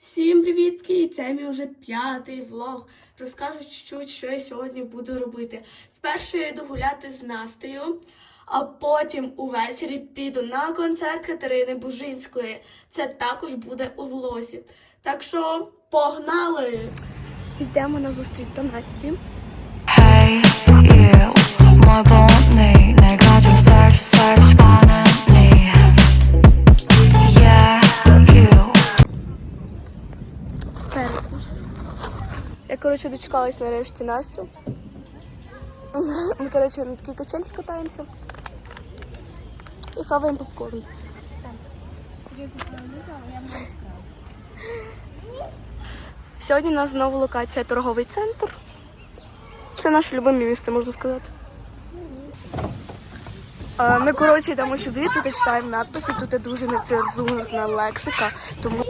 Всім привітки! І це мій вже п'ятий влог. Розкажу чуть-чуть, що я сьогодні буду робити. Спершу я йду гуляти з Настею, а потім увечері піду на концерт Катерини Бужинської. Це також буде у влозі. Так що погнали! Йдемо на зустріч до Насті. Hey you Перекус. Я, коротше, дочекалась нарешті Настю. Ми, коротше, на такій качелі скатаємося. І хаваємо попкорн. Сьогодні у нас знову локація торговий центр. Це наше любиме місце, можна сказати. Ми, коротше, йдемо сюди, тут читаємо надписи, тут дуже нецензурна лексика, тому.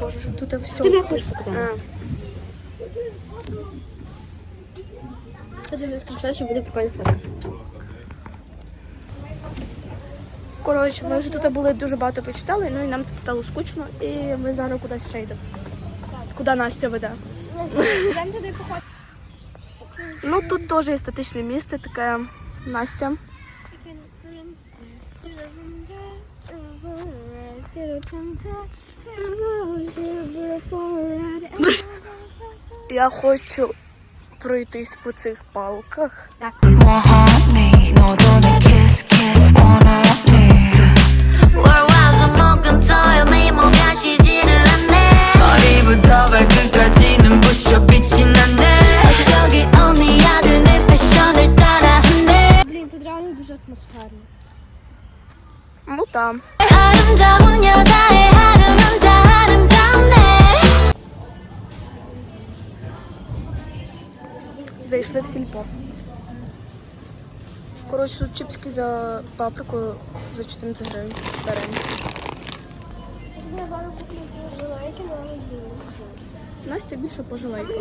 Боже, тут все. Ти не хочеш сказати? Це не що буде прикольна фотка. Коротше, ми вже тут були дуже багато почитали, ну і нам тут стало скучно, і ми зараз кудись ще йдемо. Куди Настя веде? Йдемо туди походити. Ну тут теж естетичне місце, таке Настя. Я хочу пройтись по цих палках. Так. Ну, там. Зайшли в сільпо. Коротше, тут чіпски за паприкою за 14 гривень. Беремо. Настя більше по жилейках.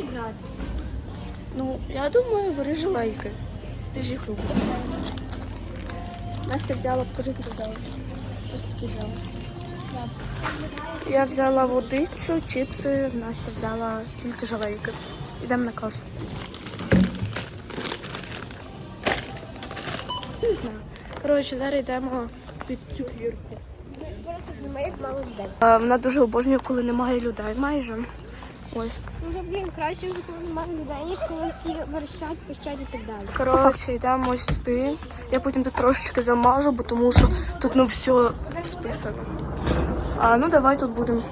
Ну, я думаю, бери жилейки. Ти ж їх любиш. Настя взяла, покажи, ти взяла. Ось такі взяла. Я взяла водичу, чіпси, Настя взяла тільки жилейки. Йдемо на касу. Не знаю. Коротше, зараз йдемо під цю гірку. Просто знімай, як мало людей. А, Вона дуже обожнює, коли немає людей майже. Ось. Ну, блін, краще коли немає людей, ніж коли всі верещать, пищать і так далі. Коротше, йдемо ось туди. Я потім тут трошечки замажу, бо тому що тут ну все списано. А ну давай тут будемо.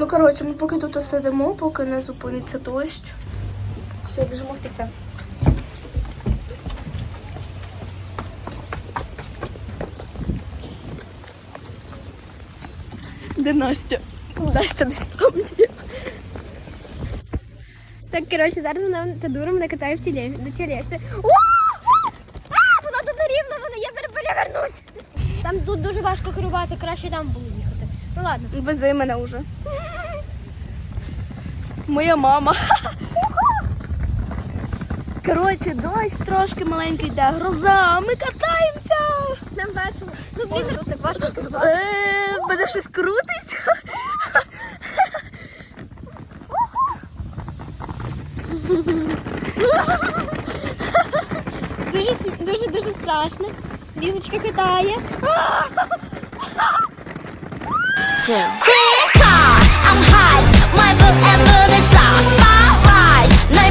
Ну коротше, ми поки тут сидимо, поки не зупиниться дощ. Все, біжимо в ТЦ. Де Настя? Настя не там є. Так, коротше, зараз вона та дура мене катає в тілі, до тілешти. О! А, воно тут нерівно, воно, я зараз перевернусь. Там тут дуже важко керувати, краще там їхати. Ну ладно. Вези мене вже. Моя мама. Коротше, дощ трошки маленький йде, гроза, ми катаємося. Нам весело. Ну, блін, тут так важко керувати. Е, Мене щось крутить. Дуже, с- дуже, дуже страшно. Лізочка катає. Two. Quick car, I'm hot. My forever the sauce. Spotlight, 날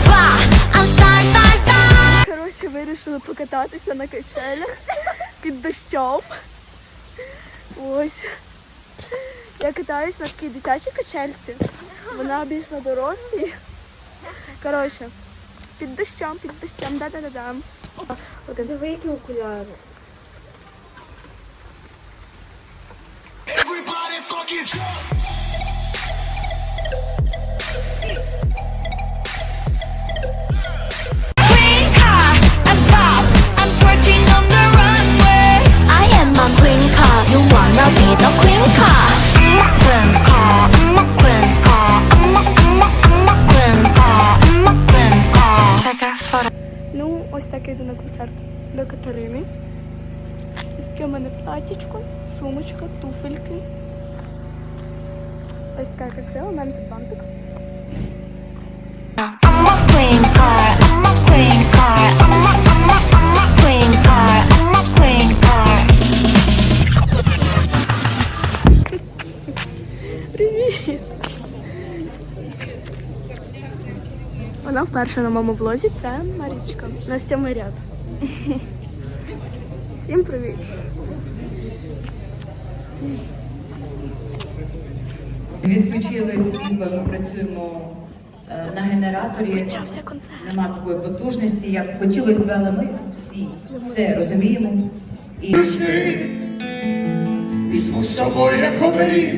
I'm star, star, star. Коротше, вирішили покататися на качелях під дощом. Ось. Я катаюсь на такій дитячій качельці. Вона більш на дорослій. Коротше, під дощом, під дощом, да-да-да-да. Диви, які окуляри. fucking jump. Ну, ось так я йду на концерт до Катерини. Ось таке в мене платічко, сумочка, туфельки. Ось така красива, у мене тут бантик. Привіт! Вона вперше на моєму влозі, це Марічка. На сьомий ряд. Всім привіт! Відключили світло, ми працюємо е, на генераторі. Нема такої потужності, як хотілося б, але ми всі все розуміємо. І візьму з собою як оберіг,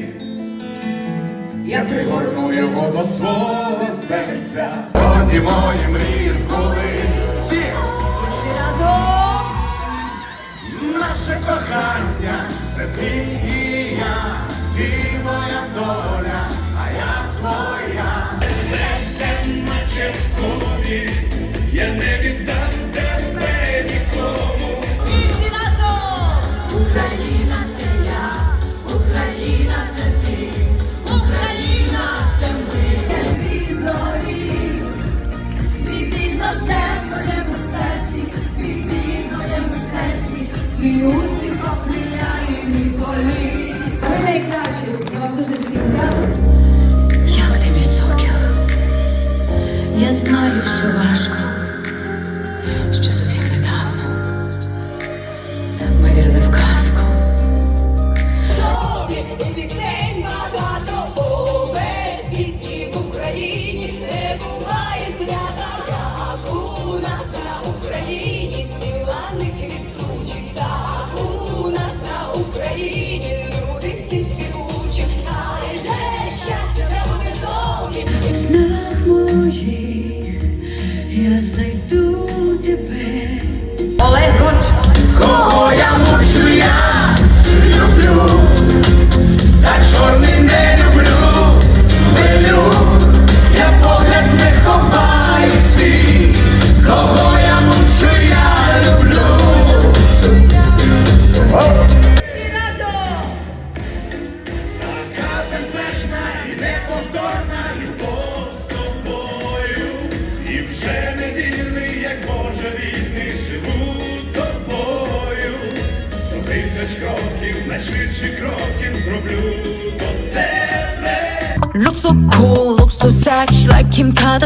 я пригорну його до свого серця. Одні мої мрії збули. Всі! Наше кохання це ти і ти моя Україні не буває свята, кроків, найшвидші кроків зроблю до тебе. Look so cool, look so sexy like Kim Kardashian.